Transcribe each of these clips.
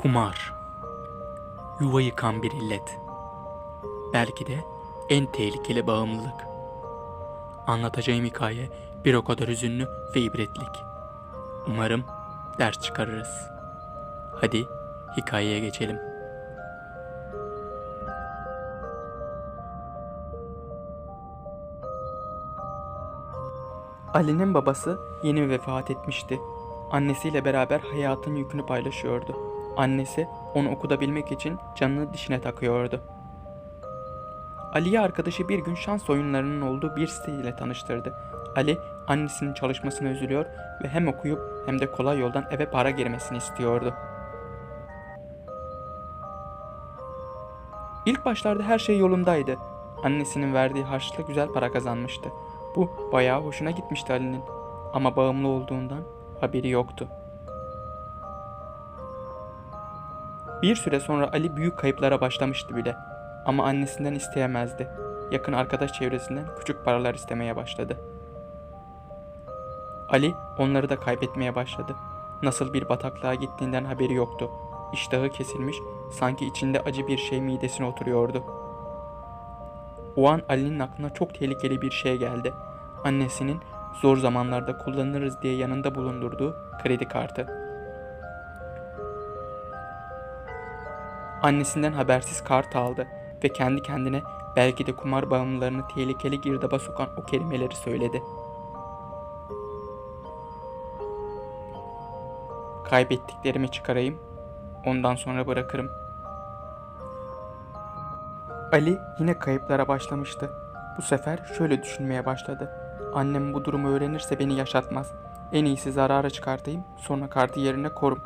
Kumar. Yuva yıkan bir illet. Belki de en tehlikeli bağımlılık. Anlatacağım hikaye bir o kadar hüzünlü ve ibretlik. Umarım ders çıkarırız. Hadi hikayeye geçelim. Ali'nin babası yeni vefat etmişti. Annesiyle beraber hayatın yükünü paylaşıyordu. Annesi onu okutabilmek için canını dişine takıyordu. Ali'yi arkadaşı bir gün şans oyunlarının olduğu bir siteyle tanıştırdı. Ali annesinin çalışmasına üzülüyor ve hem okuyup hem de kolay yoldan eve para girmesini istiyordu. İlk başlarda her şey yolundaydı. Annesinin verdiği harçlıkla güzel para kazanmıştı. Bu bayağı hoşuna gitmişti Ali'nin. Ama bağımlı olduğundan haberi yoktu. Bir süre sonra Ali büyük kayıplara başlamıştı bile. Ama annesinden isteyemezdi. Yakın arkadaş çevresinden küçük paralar istemeye başladı. Ali onları da kaybetmeye başladı. Nasıl bir bataklığa gittiğinden haberi yoktu. İştahı kesilmiş, sanki içinde acı bir şey midesine oturuyordu. O an Ali'nin aklına çok tehlikeli bir şey geldi. Annesinin zor zamanlarda kullanırız diye yanında bulundurduğu kredi kartı. Annesinden habersiz kart aldı ve kendi kendine belki de kumar bağımlılarını tehlikeli girdaba sokan o kelimeleri söyledi. Kaybettiklerimi çıkarayım, ondan sonra bırakırım. Ali yine kayıplara başlamıştı. Bu sefer şöyle düşünmeye başladı. Annem bu durumu öğrenirse beni yaşatmaz. En iyisi zarara çıkartayım, sonra kartı yerine korum.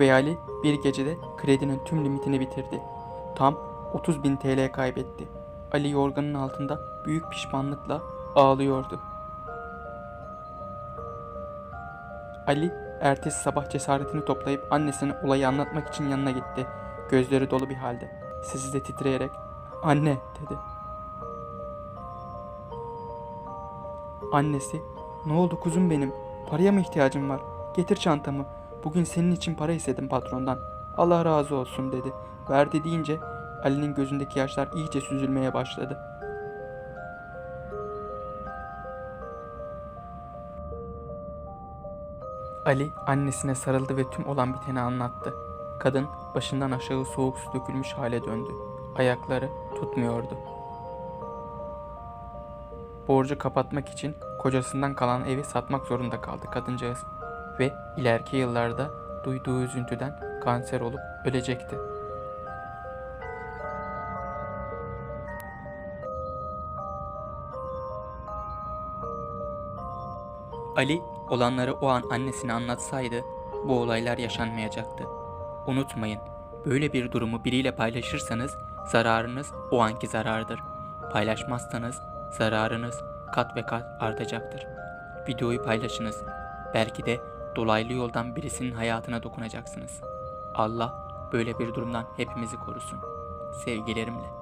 Ve Ali bir gecede kredinin tüm limitini bitirdi. Tam 30 bin TL kaybetti. Ali yorganın altında büyük pişmanlıkla ağlıyordu. Ali ertesi sabah cesaretini toplayıp annesine olayı anlatmak için yanına gitti. Gözleri dolu bir halde. Sesi de titreyerek "Anne" dedi. Annesi "Ne oldu kuzum benim? Paraya mı ihtiyacım var? Getir çantamı. Bugün senin için para istedim patrondan. Allah razı olsun." dedi. Verdi deyince Ali'nin gözündeki yaşlar iyice süzülmeye başladı. Ali annesine sarıldı ve tüm olan biteni anlattı. Kadın başından aşağı soğuk su dökülmüş hale döndü. Ayakları tutmuyordu. Borcu kapatmak için kocasından kalan evi satmak zorunda kaldı kadıncağız ve ileriki yıllarda duyduğu üzüntüden kanser olup ölecekti. Ali olanları o an annesine anlatsaydı bu olaylar yaşanmayacaktı. Unutmayın, böyle bir durumu biriyle paylaşırsanız zararınız o anki zarardır. Paylaşmazsanız zararınız kat ve kat artacaktır. Videoyu paylaşınız. Belki de dolaylı yoldan birisinin hayatına dokunacaksınız. Allah böyle bir durumdan hepimizi korusun. Sevgilerimle.